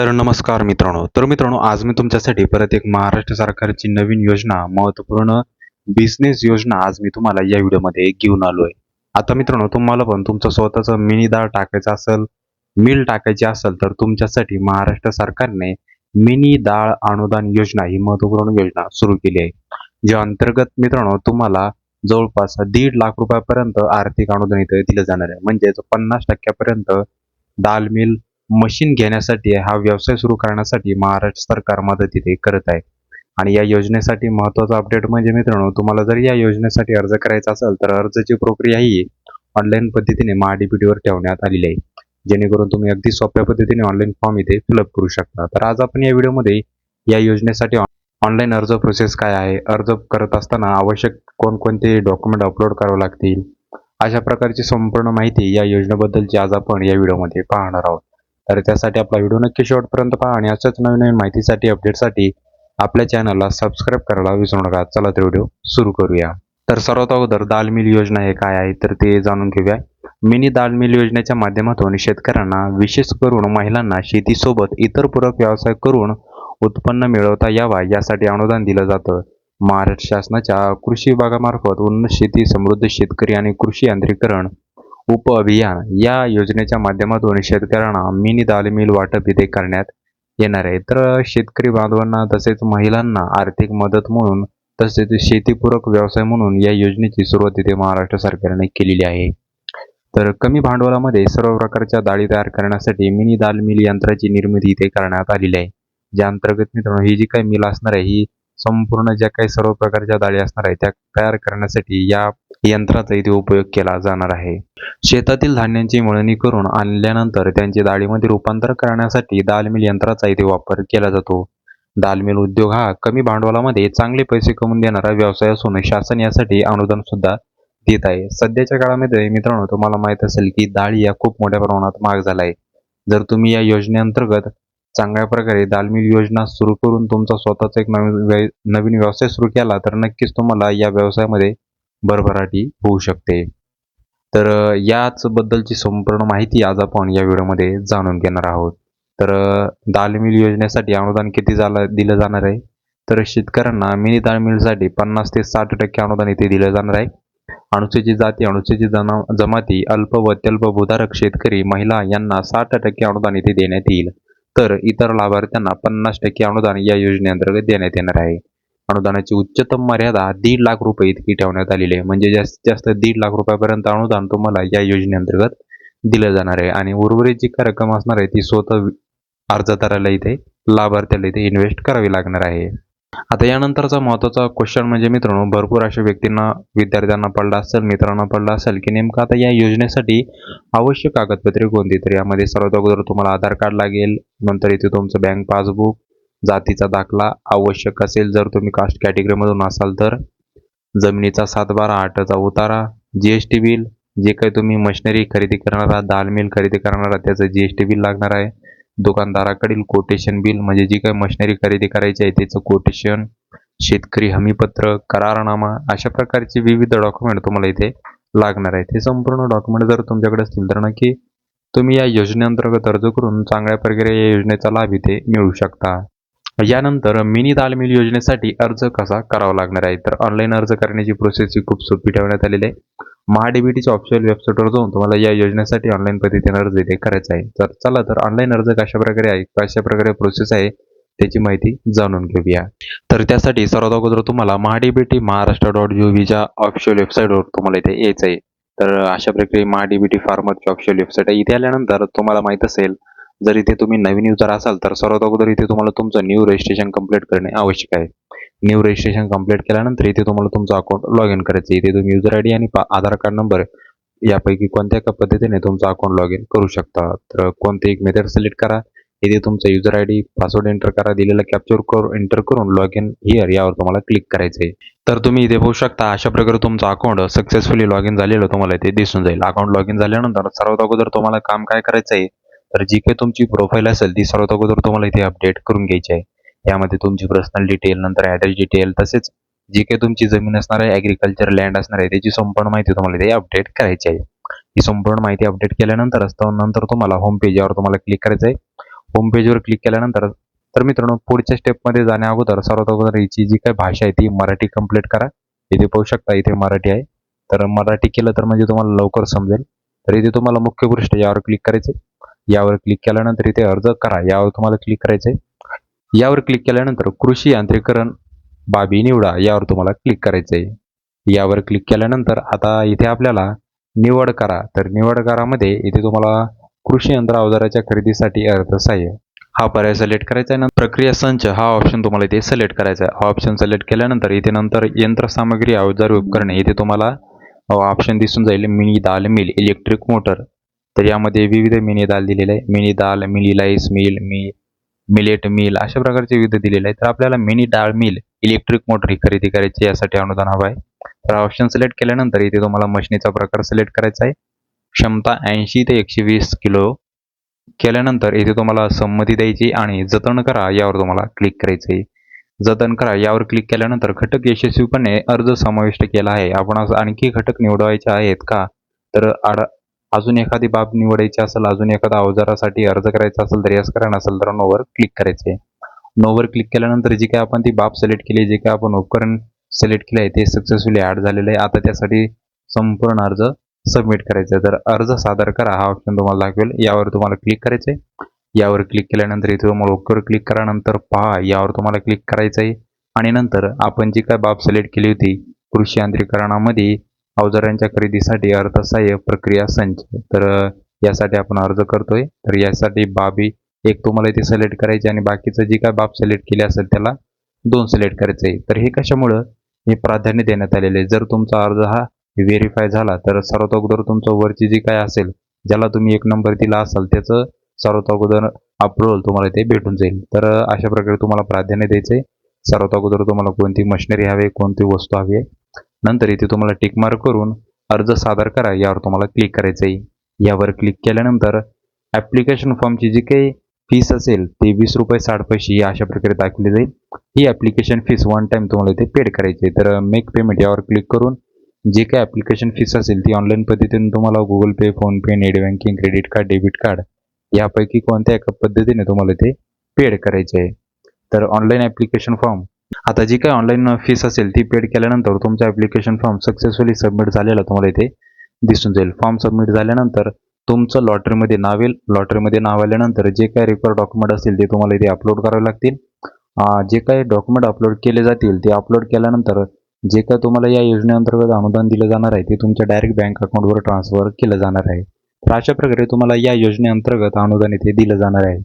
तर नमस्कार मित्रांनो. तर मित्रांनो आज मी तुमच्यासाठी परत एक महाराष्ट्र सरकारची नवीन योजना महत्त्वपूर्ण बिझनेस योजना आज मी तुम्हाला या व्हिडिओमध्ये घेऊन आलो आहे आता मित्रांनो तुम्हाला पण तुमचं स्वतःचं मिनी दाळ टाकायचं असेल मिल टाकायची असेल तर तुमच्यासाठी महाराष्ट्र सरकारने मिनी डाळ अनुदान योजना ही महत्त्वपूर्ण योजना सुरू केली आहे. ज्या अंतर्गत मित्रांनो तुम्हाला जवळपास दीड लाख रुपयापर्यंत आर्थिक अनुदान इथे दिलं जाणार आहे. म्हणजेच पन्नास टक्क्यापर्यंत दाल मिल मशीन घेण्यासाठी हा व्यवसाय सुरू करण्यासाठी महाराष्ट्र सरकार मदत इथे करत आहे. आणि या योजनेसाठी महत्त्वाचा अपडेट म्हणजे मित्रांनो तुम्हाला जर या योजनेसाठी अर्ज करायचा असेल तर अर्जाची प्रक्रिया ही ऑनलाईन पद्धतीने महाडीपीटीवर ठेवण्यात आलेली आहे. जेणेकरून तुम्ही अगदी सोप्या पद्धतीने ऑनलाईन फॉर्म इथे फिलअप करू शकता. तर आज आपण या व्हिडिओमध्ये या योजनेसाठी ऑनलाईन अर्ज प्रोसेस काय आहे अर्ज करत असताना आवश्यक कोणकोणते डॉक्युमेंट अपलोड करावे लागतील अशा प्रकारची संपूर्ण माहिती या योजनेबद्दलची आज आपण या व्हिडिओमध्ये पाहणार आहोत. तर त्यासाठी आपला व्हिडिओ नक्की शेवटपर्यंत पहा आणि अशाच नवीन नवीन माहितीसाठी अपडेटसाठी आपल्या चॅनलला सबस्क्राईब करायला विसरू नका. चला तर व्हिडिओ सुरू करूया. तर सर्वात अगोदर दाल मिल योजना हे काय आहे तर ते जाणून घेऊया. मिनी दाल मिल योजनेच्या माध्यमातून शेतकऱ्यांना विशेष करून महिलांना शेतीसोबत इतर पूरक व्यवसाय करून उत्पन्न मिळवता यावा यासाठी अनुदान दिलं जातं. महाराष्ट्र शासनाच्या कृषी विभागामार्फत उन्नत शेती समृद्ध शेतकरी आणि कृषी यांत्रिकरण उप अभियान या योजनेच्या माध्यमातून शेतकऱ्यांना मिनी दाल मिल वाटप इथे करण्यात येणार आहे. तर शेतकरी बांधवांना तसेच महिलांना आर्थिक मदत म्हणून तसेच शेतीपूरक व्यवसाय म्हणून या योजनेची सुरुवात इथे महाराष्ट्र सरकारने केलेली आहे. तर कमी भांडवलामध्ये सर्व प्रकारच्या डाळी तयार करण्यासाठी मिनी दाल मिल यंत्राची निर्मिती इथे करण्यात आलेली आहे. ज्या अंतर्गत मित्रांनो ही जी काही मिल असणार आहे ही संपूर्ण ज्या काही सर्व प्रकारच्या डाळी असणार आहे त्या तयार करण्यासाठी या यंत्राचा इथे उपयोग केला जाणार आहे. शेतातील धान्यांची मळणी करून आणल्यानंतर त्यांचे डाळीमध्ये रूपांतर करण्यासाठी दाल मिल यंत्राचा इथे वापर केला जातो. दाल मिल उद्योग हा कमी भांडवलामध्ये चांगले पैसे कमवून देणारा व्यवसाय असून शासन यासाठी अनुदान सुद्धा देत आहे. सध्याच्या काळामध्ये मित्रांनो तुम्हाला माहीत असेल की डाळी या खूप मोठ्या प्रमाणात महाग झाला आहे जर तुम्ही या योजनेअंतर्गत चांगल्या प्रकारे दालमिल योजना सुरू करून तुमचा स्वतःचा एक नवीन नवीन व्यवसाय सुरू केला तर नक्कीच तुम्हाला या व्यवसायामध्ये भरभराटी होऊ शकते. तर याच बद्दलची संपूर्ण माहिती आज आपण या व्हिडिओमध्ये जाणून घेणार आहोत. तर दाल मिल योजनेसाठी अनुदान किती झालं दिलं जाणार आहे? तर शेतकऱ्यांना मिनी दाल मिलसाठी पन्नास ते साठ टक्के अनुदान इथे दिलं जाणार आहे. अनुसूचित जाती अनुसूचित जमा जमाती अल्प व अत्यल्प भूधारक शेतकरी महिला यांना साठ टक्के अनुदान इथे देण्यात येईल. तर इतर लाभार्थ्यांना पन्नास टक्के अनुदान या योजनेअंतर्गत देण्यात येणार आहे. अनुदानाची उच्चतम मर्यादा दीड लाख रुपये इतकी ठेवण्यात आलेली आहे. म्हणजे जास्तीत जास्त दीड लाख रुपयापर्यंत अनुदान तुम्हाला या योजनेअंतर्गत दिलं जाणार आहे. आणि उर्वरित जी काय रक्कम असणार आहे ती स्वतः अर्जदाराला इथे लाभार्थ्याला इथे इन्व्हेस्ट करावी लागणार आहे. आता यानंतरचा महत्त्वाचा क्वेश्चन म्हणजे मित्रांनो भरपूर अशा व्यक्तींना विद्यार्थ्यांना पडला असेल मित्रांना पडला असेल की नेमकं आता या योजनेसाठी आवश्यक कागदपत्रे कोणती? तर यामध्ये सर्वात अगोदर तुम्हाला आधार कार्ड लागेल नंतर इथे तुमचं बँक पासबुक जातीचा दाखला आवश्यक असेल जर तुम्ही कास्ट कॅटेगरीमधून असाल तर. जमिनीचा सातबारा आठचा उतारा जी एस टी बिल जे काही तुम्ही मशिनरी खरेदी करणार आहात दाल मिल खरेदी करणार आहात त्याचं जी एस टी बिल लागणार आहे. दुकानदाराकडील कोटेशन बिल म्हणजे जी काही मशिनरी खरेदी करायची आहे त्याचं कोटेशन शेतकरी हमीपत्र करारनामा अशा प्रकारचे विविध डॉक्युमेंट तुम्हाला इथे लागणार आहेत. हे संपूर्ण डॉक्युमेंट जर तुमच्याकडे असतील तर नक्की तुम्ही या योजनेअंतर्गत अर्ज करून चांगल्या प्रकारे या योजनेचा लाभ इथे मिळू शकता. यानंतर मिनी तालमील योजनेसाठी अर्ज कसा करावा लागणार आहे? तर ऑनलाईन अर्ज करण्याची प्रोसेस ही खूप सोपी ठेवण्यात आलेली आहे. महाडीबीटीच्या ऑफिशियल वेबसाईटवर जाऊन तुम्हाला या योजनेसाठी ऑनलाईन पद्धतीने अर्ज इथे करायचा आहे. तर चला तर ऑनलाईन अर्ज कशा प्रकारे आहे कशा प्रकारे प्रोसेस आहे त्याची माहिती जाणून घेऊया. तर त्यासाठी सर्वात अगोदर तुम्हाला महाडीबीटी महाराष्ट्र डॉट जी व्हीच्या ऑफिशियल वेबसाईटवर तुम्हाला इथे यायचं आहे. तर अशा प्रकारे महाडीबीटी फार्मरची ऑफिशियल वेबसाईट आहे. इथे आल्यानंतर तुम्हाला माहीत असेल जर इथे तुम्ही नवीन युजर असाल तर सर्वात अगोदर इथे तुम्हाला तुमचं न्यू रजिस्ट्रेशन कंप्लीट करणे आवश्यक आहे. न्यू रजिस्ट्रेशन कंप्लीट केल्यानंतर इथे तुम्हाला तुमचं अकाउंट लॉग इन करायचं इथे तुम्ही युजर आय डी आणि आधार कार्ड नंबर यापैकी कोणत्या एका पद्धतीने तुमचं अकाउंट लॉग इन करू शकता. तर कोणते एक मेथड सिलेक्ट करा. इथे तुमचा user I D password enter करा. दिलेला कॅप्चर करून एंटर करून लॉग इन हिअर यावर तुम्हाला क्लिक करायचं आहे तर तुम्ही इथे बघू शकता अशा प्रकारे तुमचं अकाउंट सक्सेसफुली लॉग इन झालेलं तुम्हाला इथे दिसून जाईल. अकाउंट लॉग इन झाल्यानंतर सर्वात अगोदर तुम्हाला काम काय करायचं आहे तर जी काही तुमची प्रोफाईल असेल ती सर्वात अगोदर तुम्हाला इथे अपडेट करून घ्यायची आहे. यामध्ये तुमची पर्सनल डिटेल नंतर ॲड्रेस डिटेल तसेच जी काही तुमची जमीन असणार आहे ॲग्रिकल्चर लँड असणार आहे त्याची संपूर्ण माहिती तुम्हाला इथे अपडेट करायची आहे. ही संपूर्ण माहिती अपडेट केल्यानंतर नंतर तुम्हाला होम पेजवर तुम्हाला क्लिक करायचं आहे. होम पेजवर क्लिक केल्यानंतर तर मित्रांनो पुढच्या स्टेपमध्ये जाण्या अगोदर सर्वात अगोदर हिची जी काही भाषा आहे ती मराठी कंप्लीट करा. इथे पाहू शकता इथे मराठी आहे. तर मराठी केलं तर म्हणजे तुम्हाला लवकर समजेल. तर इथे तुम्हाला मुख्य पृष्ठ यावर क्लिक करायचे यावर क्लिक केल्यानंतर इथे अर्ज करा. यावर तुम्हाला क्लिक करायचंय. यावर क्लिक केल्यानंतर कृषी यांत्रिकरण बाबी निवडा. यावर तुम्हाला क्लिक करायचं आहे यावर क्लिक केल्यानंतर आता इथे आपल्याला निवड करा. तर निवड करामध्ये इथे तुम्हाला कृषी यंत्र अवजाराच्या खरेदीसाठी अर्थसहाय्य हा पर्याय सिलेक्ट करायचा आहे. नंतर प्रक्रिया संच हा ऑप्शन तुम्हाला इथे सिलेक्ट करायचा आहे. हा ऑप्शन सिलेक्ट केल्यानंतर इथे नंतर यंत्रसामग्री अवजार उपकरणे इथे तुम्हाला ऑप्शन दिसून जाईल. Mini dal mill electric motor तर यामध्ये विविध मिनी दाल दिलेले आहे mini dal mini rice mill मी मिलेट मिल अशा प्रकारचे विविध दिलेले आहे तर आपल्याला मिनी डाळ मिल इलेक्ट्रिक मोटर ही खरेदी करायची यासाठी अनुदान हवं आहे. तर ऑप्शन सिलेक्ट केल्यानंतर इथे तुम्हाला मशीनीचा प्रकार सिलेक्ट करायचा आहे. क्षमता ऐंशी ते एकशे वीस किलो केल्यानंतर इथे तुम्हाला संमती द्यायची आणि जतन करा यावर तुम्हाला क्लिक करायचं आहे. जतन करा यावर क्लिक केल्यानंतर घटक यशस्वीपणे अर्ज समाविष्ट केला आहे. आपण आणखी घटक निवडायचे आहेत का? तर आड अजून एखादी बाब निवडायची असेल अजून एखादा अवजारासाठी अर्ज करायचा असेल तर यस करा नसेल तर नोवर क्लिक करायचे. नोवर क्लिक केल्यानंतर जी काय आपण ती बाब सिलेक्ट केली जे काय आपण उपकरण सिलेक्ट केले आहे ते सक्सेसफुली ॲड झालेलं आहे. आता त्यासाठी संपूर्ण अर्ज सबमिट करायचा आहे. तर अर्ज सादर करा. हा ऑप्शन तुम्हाला दाखवेल. यावर तुम्हाला क्लिक करायचं आहे यावर क्लिक केल्यानंतर इथे तुम्हाला ओकेवर क्लिक करा. नंतर पहा यावर तुम्हाला क्लिक करायचं आहे आणि नंतर आपण जी काय बाब सिलेक्ट केली होती कृषी यांत्रिकरणामध्ये अवजारांच्या खरेदीसाठी अर्थसहाय्य प्रक्रिया संच. तर यासाठी आपण अर्ज करतोय. तर यासाठी बाबी एक तुम्हाला इथे सिलेक्ट करायची आणि बाकीचं जी काय बाब सिलेक्ट केली असेल त्याला दोन सिलेक्ट करायचं आहे. तर हे कशामुळं? हे प्राधान्य देण्यात आलेले आहे. जर तुमचा अर्ज हा व्हेरीफाय झाला तर सर्वात अगोदर तुमचं वरची जी काय असेल ज्याला तुम्ही एक नंबर दिला असाल त्याचं सर्वात अगोदर अप्रुव्हल तुम्हाला ते भेटून जाईल. तर अशा प्रकारे तुम्हाला प्राधान्य द्यायचं आहे सर्वात अगोदर तुम्हाला कोणती मशिनरी हवी आहे कोणती वस्तू हवी आहे नंतर इथे तुम्हाला टिक मार्क करून अर्ज सादर करा यावर तुम्हाला क्लिक करायचं आहे. यावर क्लिक केल्यानंतर ॲप्लिकेशन फॉर्मची जी काही फीस असेल ते वीस रुपये साठ पैसे या अशा प्रकारे दाखवली जाईल. ही ॲप्लिकेशन फीस वन टाईम तुम्हाला इथे पेड करायची आहे. तर मेक पेमेंट यावर क्लिक करून जे काही ॲप्लिकेशन फीस असेल ती ऑनलाईन पद्धतीने तुम्हाला Google Pay PhonePe net banking credit card debit card यापैकी कोणत्या एका पद्धतीने तुम्हाला ते पेड करायचे आहे. तर ऑनलाईन ॲप्लिकेशन फॉर्म आता जी काही ऑनलाईन फीस असेल ती पेड केल्यानंतर तुमचा ॲप्लिकेशन फॉर्म सक्सेसफुली सबमिट झालेला तुम्हाला इथे दिसून जाईल. फॉर्म सबमिट झाल्यानंतर तुमचं लॉटरीमध्ये नाव येईल. लॉटरीमध्ये नाव आल्यानंतर जे काही रिक्वायर डॉक्युमेंट असतील ते तुम्हाला इथे अपलोड करावे लागतील. जे काही डॉक्युमेंट अपलोड केले जातील ते अपलोड केल्यानंतर जे काय तुम्हाला या योजनेअंतर्गत अनुदान दिलं जाणार आहे ते तुमच्या डायरेक्ट बँक अकाउंटवर ट्रान्सफर केलं जाणार आहे. तर अशा प्रकारे तुम्हाला या योजनेअंतर्गत अनुदान इथे दिलं जाणार आहे.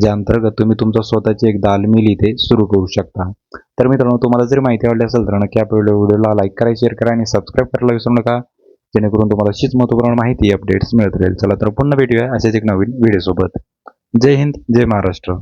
ज्या अंतर्गत तुम्ही तुमचा स्वतःची एक दाल मिल इथे सुरू करू शकता. तर मित्रांनो तुम्हाला जर माहिती आवडली असेल तर नक्की आपल्या व्हिडिओला लाईक करा शेअर करा आणि सबस्क्राईब करायला विसरू नका. जेणेकरून तुम्हाला अशीच महत्त्वपूर्ण माहिती अपडेट्स मिळत राहील. चला तर पुन्हा भेटूया अशाच एक नवीन व्हिडिओसोबत जय हिंद जय महाराष्ट्र.